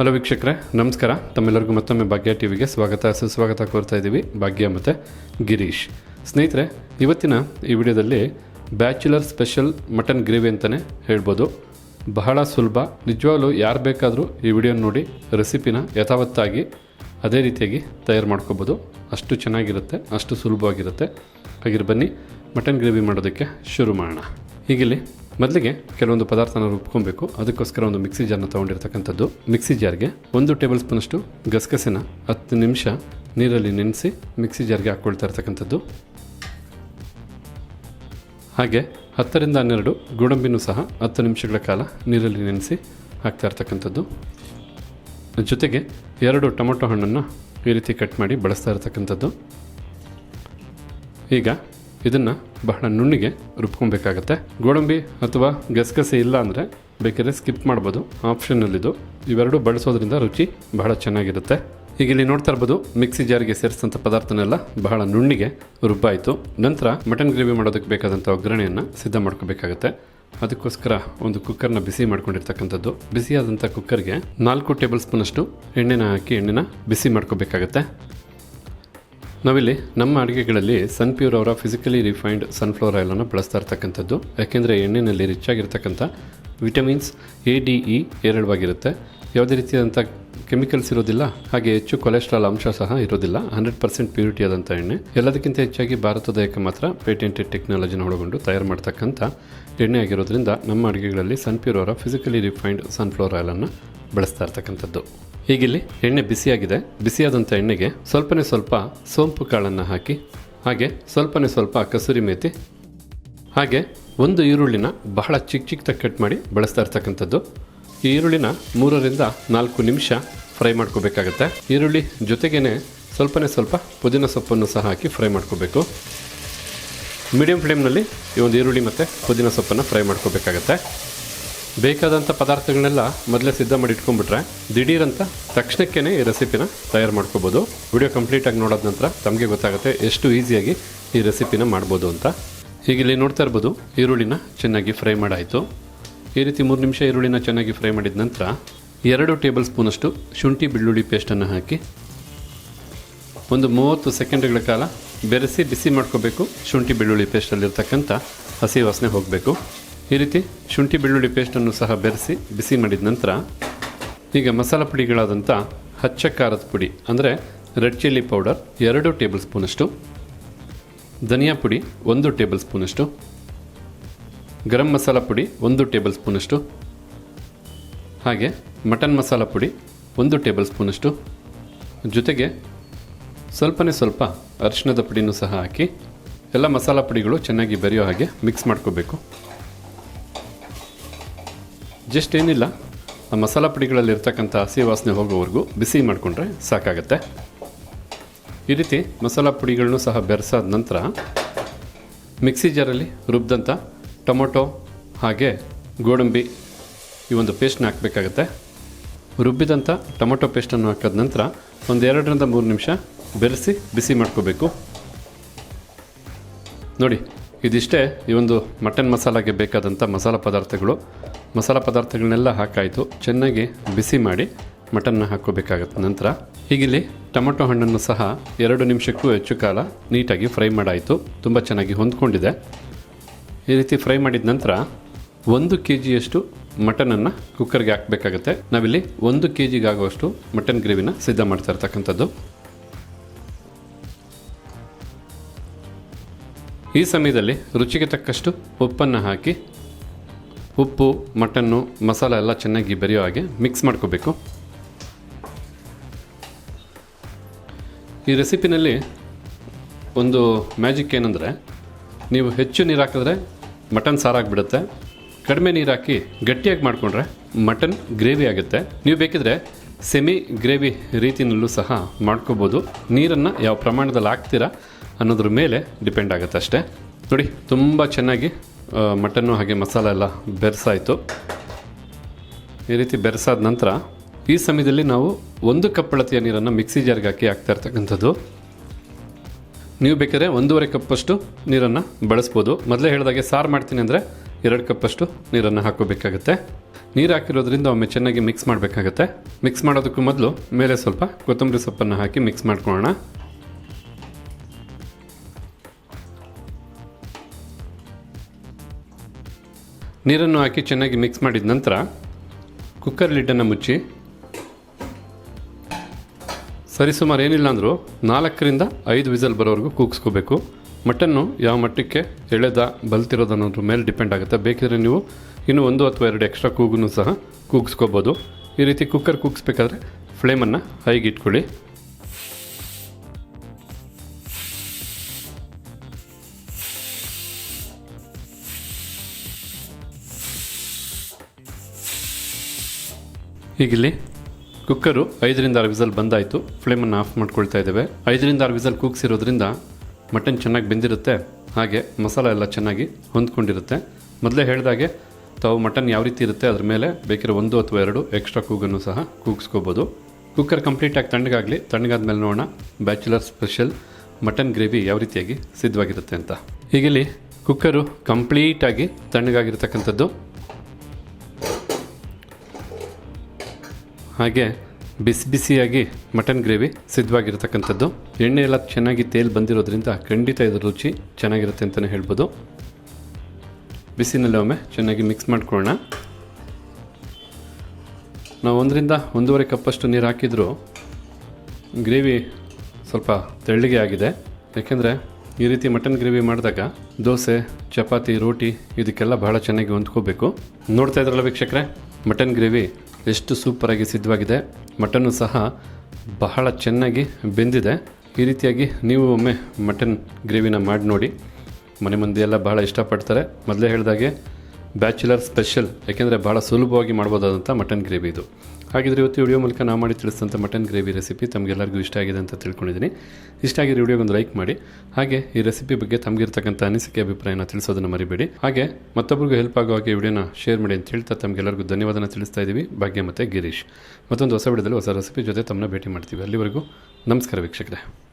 Hello ವೀಕ್ಷಕರೇ, ನಮಸ್ಕಾರ. ತಮ್ಮೆಲ್ಲರಿಗೂ ಮತ್ತೊಮ್ಮೆ ಭಾಗ್ಯ ಟಿವಿಗೆ ಸ್ವಾಗತ, ಸುಸ್ವಾಗತ ಕೋರ್ತಾ ಇದ್ದೀವಿ ಭಾಗ್ಯ ಮತ್ತು ಗಿರೀಶ್. ಸ್ನೇಹಿತರೆ, ಇವತ್ತಿನ ಈ ವಿಡಿಯೋದಲ್ಲಿ ಬ್ಯಾಚುಲರ್ ಸ್ಪೆಷಲ್ ಮಟನ್ ಗ್ರೇವಿ ಅಂತಲೇ ಹೇಳ್ಬೋದು. ಬಹಳ ಸುಲಭ, ನಿಜವಾಗ್ಲೂ ಯಾರು ಬೇಕಾದರೂ ಈ ವಿಡಿಯೋ ನೋಡಿ ರೆಸಿಪಿನ ಯಥಾವತ್ತಾಗಿ ಅದೇ ರೀತಿಯಾಗಿ ತಯಾರು ಮಾಡ್ಕೋಬೋದು. ಅಷ್ಟು ಚೆನ್ನಾಗಿರುತ್ತೆ, ಅಷ್ಟು ಸುಲಭವಾಗಿರುತ್ತೆ. ಹಾಗಿರ್ ಬನ್ನಿ ಮಟನ್ ಗ್ರೇವಿ ಮಾಡೋದಕ್ಕೆ ಶುರು ಮಾಡೋಣ. ಹೀಗಿಲ್ಲಿ ಮೊದಲಿಗೆ ಕೆಲವೊಂದು ಪದಾರ್ಥನ ರುಬ್ಕೊಬೇಕು. ಅದಕ್ಕೋಸ್ಕರ ಒಂದು ಮಿಕ್ಸಿ ಜಾರ್ನ ತಗೊಂಡಿರ್ತಕ್ಕಂಥದ್ದು. ಮಿಕ್ಸಿ ಜಾರ್ಗೆ ಒಂದು ಟೇಬಲ್ ಸ್ಪೂನಷ್ಟು ಗಸಗಸೆನ ಹತ್ತು ನಿಮಿಷ ನೀರಲ್ಲಿ ನೆನೆಸಿ ಮಿಕ್ಸಿ ಜಾರ್ಗೆ ಹಾಕ್ಕೊಳ್ತಾ ಇರ್ತಕ್ಕಂಥದ್ದು. ಹಾಗೆ ಹತ್ತರಿಂದ ಹನ್ನೆರಡು ಗೋಡಂಬಿನೂ ಸಹ ಹತ್ತು ನಿಮಿಷಗಳ ಕಾಲ ನೀರಲ್ಲಿ ನೆನೆಸಿ ಹಾಕ್ತಾ ಇರ್ತಕ್ಕಂಥದ್ದು. ಜೊತೆಗೆ ಎರಡು ಟೊಮೊಟೊ ಹಣ್ಣನ್ನು ಈ ರೀತಿ ಕಟ್ ಮಾಡಿ ಬಳಸ್ತಾ ಇರ್ತಕ್ಕಂಥದ್ದು. ಈಗ ಇದನ್ನು ಬಹಳ ನುಣ್ಣಿಗೆ ರುಬ್ಕೊಬೇಕಾಗತ್ತೆ. ಗೋಡಂಬಿ ಅಥವಾ ಗಸಗಸೆ ಇಲ್ಲ ಅಂದರೆ ಬೇಕಾದ್ರೆ ಸ್ಕಿಪ್ ಮಾಡ್ಬೋದು. ಆಪ್ಷನಲ್ಲಿದ್ದು ಇವೆರಡು ಬಳಸೋದ್ರಿಂದ ರುಚಿ ಬಹಳ ಚೆನ್ನಾಗಿರುತ್ತೆ. ಈಗ ಇಲ್ಲಿ ನೋಡ್ತಾ ಇರ್ಬೋದು, ಮಿಕ್ಸಿ ಜಾರಿಗೆ ಸೇರಿಸಿದಂಥ ಪದಾರ್ಥನೆಲ್ಲ ಬಹಳ ನುಣ್ಣಿಗೆ ರುಬ್ಬಾಯಿತು. ನಂತರ ಮಟನ್ ಗ್ರೇವಿ ಮಾಡೋದಕ್ಕೆ ಬೇಕಾದಂಥ ಒಗ್ಗರಣೆಯನ್ನು ಸಿದ್ಧ ಮಾಡ್ಕೋಬೇಕಾಗತ್ತೆ. ಅದಕ್ಕೋಸ್ಕರ ಒಂದು ಕುಕ್ಕರ್ನ ಬಿಸಿ ಮಾಡ್ಕೊಂಡಿರ್ತಕ್ಕಂಥದ್ದು. ಬಿಸಿಯಾದಂಥ ಕುಕ್ಕರ್ಗೆ ನಾಲ್ಕು ಟೇಬಲ್ ಸ್ಪೂನಷ್ಟು ಎಣ್ಣೆನ ಹಾಕಿ ಎಣ್ಣೆನ ಬಿಸಿ ಮಾಡ್ಕೋಬೇಕಾಗತ್ತೆ. ನಾವಿಲ್ಲಿ ನಮ್ಮ ಅಡುಗೆಗಳಲ್ಲಿ ಸನ್ ಪ್ಯೂರ್ ಅವರ ಫಿಸಿಕಲಿ ರಿಫೈನ್ಡ್ ಸನ್ಫ್ಲವರ್ ಆಯಿಲನ್ನು ಬಳಸ್ತಾ ಇರ್ತಕ್ಕಂಥದ್ದು. ಯಾಕೆಂದರೆ ಎಣ್ಣೆಯಲ್ಲಿ ರಿಚ್ ಆಗಿರ್ತಕ್ಕಂಥ ವಿಟಮಿನ್ಸ್ ಎ ಡಿ ಇ ಹೇರಳವಾಗಿರುತ್ತೆ. ಯಾವುದೇ ರೀತಿಯಾದಂಥ ಕೆಮಿಕಲ್ಸ್ ಇರೋದಿಲ್ಲ, ಹಾಗೆ ಹೆಚ್ಚು ಕೊಲೆಸ್ಟ್ರಾಲ್ ಅಂಶ ಸಹ ಇರೋದಿಲ್ಲ. ಹಂಡ್ರೆಡ್ ಪರ್ಸೆಂಟ್ ಪ್ಯೂರಿಟಿ ಆದಂಥ ಎಣ್ಣೆ. ಎಲ್ಲದಕ್ಕಿಂತ ಹೆಚ್ಚಾಗಿ ಭಾರತದಾಯಕ ಮಾತ್ರ ಪೇಟೆಂಟೆಡ್ ಟೆಕ್ನಾಲಜಿನ ಒಳಗೊಂಡು ತಯಾರು ಮಾಡ್ತಕ್ಕಂಥ ಎಣ್ಣೆ ಆಗಿರೋದ್ರಿಂದ ನಮ್ಮ ಅಡುಗೆಗಳಲ್ಲಿ ಸನ್ ಪ್ಯೂರ್ ಅವರ ಫಿಸಿಕಲಿ ರಿಫೈನ್ಡ್ ಸನ್ಫ್ಲವರ್ ಆಯಿಲನ್ನು ಬಳಸ್ತಾ ಇರ್ತಕ್ಕಂಥದ್ದು. ಹೀಗಿಲ್ಲಿ ಎಣ್ಣೆ ಬಿಸಿಯಾಗಿದೆ. ಬಿಸಿಯಾದಂಥ ಎಣ್ಣೆಗೆ ಸ್ವಲ್ಪನೇ ಸ್ವಲ್ಪ ಸೋಂಪು ಕಾಳನ್ನು ಹಾಕಿ, ಹಾಗೆ ಸ್ವಲ್ಪನೇ ಸ್ವಲ್ಪ ಕಸೂರಿ ಮೇತಿ, ಹಾಗೆ ಒಂದು ಈರುಳ್ಳಿನ ಬಹಳ ಚಿಕ್ಕ ಚಿಕ್ಕದಾಗಿ ಕಟ್ ಮಾಡಿ ಬಳಸ್ತಾ ಇರ್ತಕ್ಕಂಥದ್ದು. ಈ ಈರುಳ್ಳಿನ ಮೂರರಿಂದ ನಾಲ್ಕು ನಿಮಿಷ ಫ್ರೈ ಮಾಡ್ಕೋಬೇಕಾಗತ್ತೆ. ಈರುಳ್ಳಿ ಜೊತೆಗೇನೆ ಸ್ವಲ್ಪನೇ ಸ್ವಲ್ಪ ಪುದೀನ ಸೊಪ್ಪನ್ನು ಸಹ ಹಾಕಿ ಫ್ರೈ ಮಾಡ್ಕೋಬೇಕು. ಮೀಡಿಯಂ ಫ್ಲೇಮ್ನಲ್ಲಿ ಈ ಒಂದು ಈರುಳ್ಳಿ ಮತ್ತು ಪುದೀನ ಸೊಪ್ಪನ್ನು ಫ್ರೈ ಮಾಡ್ಕೋಬೇಕಾಗತ್ತೆ. ಬೇಕಾದಂಥ ಪದಾರ್ಥಗಳನ್ನೆಲ್ಲ ಮೊದಲೇ ಸಿದ್ಧ ಮಾಡಿ ಇಟ್ಕೊಂಡ್ಬಿಟ್ರೆ ದಿಢೀರಂತ ತಕ್ಷಣಕ್ಕೇ ಈ ರೆಸಿಪಿನ ತಯಾರು ಮಾಡ್ಕೋಬೋದು. ವಿಡಿಯೋ ಕಂಪ್ಲೀಟಾಗಿ ನೋಡೋದ ನಂತರ ತಮಗೆ ಗೊತ್ತಾಗುತ್ತೆ ಎಷ್ಟು ಈಸಿಯಾಗಿ ಈ ರೆಸಿಪಿನ ಮಾಡ್ಬೋದು ಅಂತ. ಈಗ ಇಲ್ಲಿ ನೋಡ್ತಾ ಇರ್ಬೋದು, ಈರುಳ್ಳಿನ ಚೆನ್ನಾಗಿ ಫ್ರೈ ಮಾಡಾಯಿತು. ಈ ರೀತಿ ಮೂರು ನಿಮಿಷ ಈರುಳ್ಳಿನ ಚೆನ್ನಾಗಿ ಫ್ರೈ ಮಾಡಿದ ನಂತರ ಎರಡು ಟೇಬಲ್ ಸ್ಪೂನಷ್ಟು ಶುಂಠಿ ಬೆಳ್ಳುಳ್ಳಿ ಪೇಸ್ಟನ್ನು ಹಾಕಿ, ಒಂದು ಮೂವತ್ತು ಸೆಕೆಂಡ್ಗಳ ಕಾಲ ಬೆರೆಸಿ ಬಿಸಿ ಮಾಡ್ಕೋಬೇಕು. ಶುಂಠಿ ಬೆಳ್ಳುಳ್ಳಿ ಪೇಸ್ಟಲ್ಲಿರ್ತಕ್ಕಂಥ ಹಸಿ ವಾಸನೆ ಹೋಗಬೇಕು. ಈ ರೀತಿ ಶುಂಠಿ ಬೆಳ್ಳುಳ್ಳಿ ಪೇಸ್ಟನ್ನು ಸಹ ಬೆರೆಸಿ ಬಿಸಿ ಮಾಡಿದ ನಂತರ ಈಗ ಮಸಾಲ ಪುಡಿಗಳಾದಂಥ ಹಚ್ಚ ಖಾರದ ಪುಡಿ, ಅಂದರೆ ರೆಡ್ ಚಿಲ್ಲಿ ಪೌಡರ್ ಎರಡು ಟೇಬಲ್ ಸ್ಪೂನಷ್ಟು, ಧನಿಯಾ ಪುಡಿ ಒಂದು ಟೇಬಲ್ ಸ್ಪೂನಷ್ಟು, ಗರಂ ಮಸಾಲ ಪುಡಿ ಒಂದು ಟೇಬಲ್ ಸ್ಪೂನಷ್ಟು, ಹಾಗೆ ಮಟನ್ ಮಸಾಲ ಪುಡಿ ಒಂದು ಟೇಬಲ್ ಸ್ಪೂನಷ್ಟು, ಜೊತೆಗೆ ಸ್ವಲ್ಪನೇ ಸ್ವಲ್ಪ ಅರಿಶಿಣದ ಪುಡಿನೂ ಸಹ ಹಾಕಿ ಎಲ್ಲ ಮಸಾಲ ಪುಡಿಗಳು ಚೆನ್ನಾಗಿ ಬೆರೆಯೋ ಹಾಗೆ ಮಿಕ್ಸ್ ಮಾಡ್ಕೋಬೇಕು. ಜಸ್ಟ್ ಏನಿಲ್ಲ, ಆ ಮಸಾಲ ಪುಡಿಗಳಲ್ಲಿ ಇರ್ತಕ್ಕಂಥ ಹಸಿ ವಾಸನೆ ಹೋಗೋವರೆಗೂ ಬಿಸಿ ಮಾಡಿಕೊಂಡ್ರೆ ಸಾಕಾಗತ್ತೆ. ಈ ರೀತಿ ಮಸಾಲ ಪುಡಿಗಳನ್ನು ಸಹ ಬೆರೆಸಾದ ನಂತರ ಮಿಕ್ಸಿ ಜಾರಲ್ಲಿ ರುಬ್ಬಿದಂಥ ಟೊಮೊಟೊ ಹಾಗೆ ಗೋಡಂಬಿ ಈ ಒಂದು ಪೇಸ್ಟ್ನ ಹಾಕಬೇಕಾಗತ್ತೆ. ರುಬ್ಬಿದಂಥ ಟೊಮೊಟೊ ಪೇಸ್ಟನ್ನು ಹಾಕಿದ ನಂತರ ಒಂದು ಎರಡರಿಂದ ಮೂರು ನಿಮಿಷ ಬೆರೆಸಿ ಬಿಸಿ ಮಾಡ್ಕೋಬೇಕು. ನೋಡಿ ಇದಿಷ್ಟೇ, ಈ ಒಂದು ಮಟನ್ ಮಸಾಲಾಗೆ ಬೇಕಾದಂಥ ಮಸಾಲ ಪದಾರ್ಥಗಳು. ಮಸಾಲ ಪದಾರ್ಥಗಳನ್ನೆಲ್ಲ ಹಾಕಾಯಿತು, ಚೆನ್ನಾಗಿ ಬಿಸಿ ಮಾಡಿ ಮಟನ್ನ ಹಾಕೋಬೇಕಾಗತ್ತೆ ನಂತರ ಹೀಗಿಲ್ಲಿ ಟೊಮೊಟೊ ಹಣ್ಣನ್ನು ಸಹ ಎರಡು ನಿಮಿಷಕ್ಕೂ ಹೆಚ್ಚು ಕಾಲ ನೀಟಾಗಿ ಫ್ರೈ ಮಾಡಾಯಿತು. ತುಂಬ ಚೆನ್ನಾಗಿ ಹೊಂದ್ಕೊಂಡಿದೆ. ಈ ರೀತಿ ಫ್ರೈ ಮಾಡಿದ ನಂತರ ಒಂದು ಕೆ ಜಿಯಷ್ಟು ಮಟನನ್ನು ಕುಕ್ಕರ್ಗೆ ಹಾಕಬೇಕಾಗತ್ತೆ. ನಾವಿಲ್ಲಿ ಒಂದು ಕೆ ಜಿಗಾಗುವಷ್ಟು ಮಟನ್ ಗ್ರೇವಿನ ಸಿದ್ಧ ಮಾಡ್ತಾ ಇರ್ತಕ್ಕಂಥದ್ದು. ಈ ಸಮಯದಲ್ಲಿ ರುಚಿಗೆ ತಕ್ಕಷ್ಟು ಉಪ್ಪನ್ನು ಹಾಕಿ ಉಪ್ಪು, ಮಟನ್ನು, ಮಸಾಲ ಎಲ್ಲ ಚೆನ್ನಾಗಿ ಬೆರೆಯೋ ಹಾಗೆ ಮಿಕ್ಸ್ ಮಾಡ್ಕೋಬೇಕು. ಈ ರೆಸಿಪಿನಲ್ಲಿ ಒಂದು ಮ್ಯಾಜಿಕ್ ಏನಂದರೆ, ನೀವು ಹೆಚ್ಚು ನೀರು ಹಾಕಿದ್ರೆ ಮಟನ್ ಸಾರಾಗಿಬಿಡುತ್ತೆ. ಕಡಿಮೆ ನೀರು ಹಾಕಿ ಗಟ್ಟಿಯಾಗಿ ಮಾಡಿಕೊಂಡ್ರೆ ಮಟನ್ ಗ್ರೇವಿ ಆಗುತ್ತೆ. ನೀವು ಬೇಕಿದ್ರೆ ಸೆಮಿ ಗ್ರೇವಿ ರೀತಿಯಲ್ಲೂ ಸಹ ಮಾಡ್ಕೋಬೋದು. ನೀರನ್ನು ಯಾವ ಪ್ರಮಾಣದಲ್ಲಿ ಹಾಕ್ತೀರಾ ಅನ್ನೋದ್ರ ಮೇಲೆ ಡಿಪೆಂಡ್ ಆಗುತ್ತೆ ಅಷ್ಟೇ. ನೋಡಿ, ತುಂಬ ಚೆನ್ನಾಗಿ ಮಟನ್ನು ಹಾಗೆ ಮಸಾಲ ಎಲ್ಲ ಬೆರೆಸಾಯಿತು. ಈ ರೀತಿ ಬೆರೆಸಾದ ನಂತರ ಈ ಸಮಯದಲ್ಲಿ ನಾವು ಒಂದು ಕಪ್ ಅಳತೆಯ ನೀರನ್ನು ಮಿಕ್ಸಿ ಜಾರ್ಗೆ ಹಾಕಿ ಹಾಕ್ತಾ ಇರ್ತಕ್ಕಂಥದ್ದು. ನೀವು ಬೇಕಾದ್ರೆ ಒಂದೂವರೆ ಕಪ್ಪಷ್ಟು ನೀರನ್ನು ಬಳಸ್ಬೋದು. ಮೊದಲೇ ಹೇಳಿದಾಗೆ ಸಾರು ಮಾಡ್ತೀನಿ ಅಂದರೆ ಎರಡು ಕಪ್ಪಷ್ಟು ನೀರನ್ನು ಹಾಕೋಬೇಕಾಗತ್ತೆ ನೀರು ಹಾಕಿರೋದ್ರಿಂದ ಒಮ್ಮೆ ಚೆನ್ನಾಗಿ ಮಿಕ್ಸ್ ಮಾಡಬೇಕಾಗತ್ತೆ. ಮಿಕ್ಸ್ ಮಾಡೋದಕ್ಕೂ ಮೊದಲು ಮೇಲೆ ಸ್ವಲ್ಪ ಕೊತ್ತಂಬರಿ ಸೊಪ್ಪನ್ನು ಹಾಕಿ ಮಿಕ್ಸ್ ಮಾಡ್ಕೊಳ್ಳೋಣ. ನೀರನ್ನು ಹಾಕಿ ಚೆನ್ನಾಗಿ ಮಿಕ್ಸ್ ಮಾಡಿದ ನಂತರ ಕುಕ್ಕರ್ ಲಿಡ್ಡನ್ನು ಮುಚ್ಚಿ ಸರಿಸುಮಾರು ಏನಿಲ್ಲ ಅಂದರೂ ನಾಲ್ಕರಿಂದ ಐದು ವಿಸಲ್ ಬರೋವರೆಗೂ ಕೂಗಿಸ್ಕೋಬೇಕು. ಮಟನ್ನು ಯಾವ ಮಟ್ಟಕ್ಕೆ ಎಳೆದ, ಬಲ್ತಿರೋದು ಅನ್ನೋದ್ರ ಮೇಲೆ ಡಿಪೆಂಡ್ ಆಗುತ್ತೆ. ಬೇಕಿದ್ರೆ ನೀವು ಇನ್ನೂ ಒಂದು ಅಥವಾ ಎರಡು ಎಕ್ಸ್ಟ್ರಾ ಕೂಗನ್ನು ಸಹ ಕೂಗಿಸ್ಕೋಬೋದು. ಈ ರೀತಿ ಕುಕ್ಕರ್ ಕೂಗಿಸ್ಬೇಕಾದ್ರೆ ಫ್ಲೇಮನ್ನು ಹೈಗೆ ಇಟ್ಕೊಳ್ಳಿ. ಹೀಗಿಲ್ಲಿ ಕುಕ್ಕರು ಐದರಿಂದ ಆರು ವಿಸಲ್ ಬಂದಾಯಿತು. ಫ್ಲೇಮನ್ನು ಆಫ್ ಮಾಡ್ಕೊಳ್ತಾ ಇದ್ದೇವೆ. ಐದರಿಂದ ಆರು ವಿಸಲ್ ಕೂಗ್ಸಿರೋದ್ರಿಂದ ಮಟನ್ ಚೆನ್ನಾಗಿ ಬೆಂದಿರುತ್ತೆ. ಹಾಗೆ ಮಸಾಲ ಎಲ್ಲ ಚೆನ್ನಾಗಿ ಹೊಂದ್ಕೊಂಡಿರುತ್ತೆ. ಮೊದಲೇ ಹೇಳಿದಾಗೆ ತಾವು ಮಟನ್ ಯಾವ ರೀತಿ ಇರುತ್ತೆ ಅದ್ರ ಮೇಲೆ ಬೇಕಿರೋ ಒಂದು ಅಥವಾ ಎರಡು ಎಕ್ಸ್ಟ್ರಾ ಕೂಗನ್ನು ಸಹ ಕೂಗಿಸ್ಕೋಬೋದು. ಕುಕ್ಕರ್ ಕಂಪ್ಲೀಟಾಗಿ ತಣ್ಣಗಾಗಲಿ ತಣ್ಣಗಾದ್ಮೇಲೆ ನೋಡೋಣ ಬ್ಯಾಚುಲರ್ ಸ್ಪೆಷಲ್ ಮಟನ್ ಗ್ರೇವಿ ಯಾವ ರೀತಿಯಾಗಿ ಸಿದ್ಧವಾಗಿರುತ್ತೆ ಅಂತ. ಹೀಗಿಲ್ಲಿ ಕುಕ್ಕರು ಕಂಪ್ಲೀಟಾಗಿ ತಣ್ಣಗಾಗಿರ್ತಕ್ಕಂಥದ್ದು. ಹಾಗೆ ಬಿಸಿ ಬಿಸಿಯಾಗಿ ಮಟನ್ ಗ್ರೇವಿ ಸಿದ್ಧವಾಗಿರ್ತಕ್ಕಂಥದ್ದು. ಎಣ್ಣೆ ಎಲ್ಲ ಚೆನ್ನಾಗಿ ತೇಲ್ ಬಂದಿರೋದ್ರಿಂದ ಖಂಡಿತ ಇದರ ರುಚಿ ಚೆನ್ನಾಗಿರುತ್ತೆ ಅಂತಲೇ ಹೇಳ್ಬೋದು. ಬಿಸಿನಲ್ಲಿ ಒಮ್ಮೆ ಚೆನ್ನಾಗಿ ಮಿಕ್ಸ್ ಮಾಡ್ಕೊಳ್ಳೋಣ. ನಾವು ಒಂದರಿಂದ ಒಂದೂವರೆ ಕಪ್ಪಷ್ಟು ನೀರು ಹಾಕಿದರೂ ಗ್ರೇವಿ ಸ್ವಲ್ಪ ತೆಳ್ಳಗೆ ಆಗಿದೆ. ಯಾಕೆಂದರೆ ಈ ರೀತಿ ಮಟನ್ ಗ್ರೇವಿ ಮಾಡಿದಾಗ ದೋಸೆ, ಚಪಾತಿ, ರೋಟಿ ಇದಕ್ಕೆಲ್ಲ ಬಹಳ ಚೆನ್ನಾಗಿ ಹೊಂದ್ಕೋಬೇಕು. ನೋಡ್ತಾ ಇದ್ರಲ್ಲ ವೀಕ್ಷಕರೇ, ಮಟನ್ ಗ್ರೇವಿ ಎಷ್ಟು ಸೂಪರಾಗಿ ಸಿದ್ಧವಾಗಿದೆ. ಮಟನ್ನು ಸಹ ಬಹಳ ಚೆನ್ನಾಗಿ ಬೆಂದಿದೆ. ಈ ರೀತಿಯಾಗಿ ನೀವು ಒಮ್ಮೆ ಮಟನ್ ಗ್ರೇವಿನ ಮಾಡಿ ನೋಡಿ. ಮನೆ ಮಂದಿ ಎಲ್ಲ ಬಹಳ ಇಷ್ಟಪಡ್ತಾರೆ. ಮೊದಲೇ ಹೇಳಿದಾಗೆ ಬ್ಯಾಚುಲರ್ ಸ್ಪೆಷಲ್, ಯಾಕೆಂದರೆ ಭಾಳ ಸುಲಭವಾಗಿ ಮಾಡ್ಬೋದಾದಂಥ ಮಟನ್ ಗ್ರೇವಿ ಇದು. ಹಾಗಿದ್ರೆ ಇವತ್ತು ವಿಡಿಯೋ ಮೂಲಕ ನಾ ಮಾಡಿ ತಿಳಿಸಿದಂಥ ಮಟನ್ ಗ್ರೇವಿ ರೆಸಿಪಿ ತಮಗೆಲ್ಲರಿಗೂ ಇಷ್ಟ ಆಗಿದೆ ಅಂತ ತಿಳ್ಕೊಂಡಿದ್ದೀನಿ. ಇಷ್ಟ ಆಗಿರೋ ವಿಡಿಯೋಗೊಂದು ಲೈಕ್ ಮಾಡಿ. ಹಾಗೆ ಈ ರೆಸಿಪಿ ಬಗ್ಗೆ ತಮಗಿರ್ತಕ್ಕಂಥ ಅನಿಸಿಕೆ, ಅಭಿಪ್ರಾಯನ ತಿಳಿಸೋದನ್ನು ಮರಿಬೇಡಿ. ಹಾಗೆ ಮತ್ತೊಬ್ಬರಿಗೂ ಹೆಲ್ಪ್ ಆಗೋ ಹಾಗೆ ವಿಡಿಯೋನ ಶೇರ್ ಮಾಡಿ ಅಂತ ಹೇಳ್ತಾ ತಮಗೆಲ್ಲರಿಗೂ ಧನ್ಯವಾದನ ತಿಳಿಸ್ತಾ ಇದ್ದೀವಿ ಭಾಗ್ಯ ಮತ್ತು ಗಿರೀಶ್. ಮತ್ತೊಂದು ಹೊಸ ವಿಡಿಯೋದಲ್ಲಿ ಹೊಸ ರೆಸಿಪಿ ಜೊತೆ ತಮ್ಮನ್ನ ಭೇಟಿ ಮಾಡ್ತೀವಿ. ಅಲ್ಲಿವರೆಗೂ ನಮಸ್ಕಾರ ವೀಕ್ಷಕರೇ.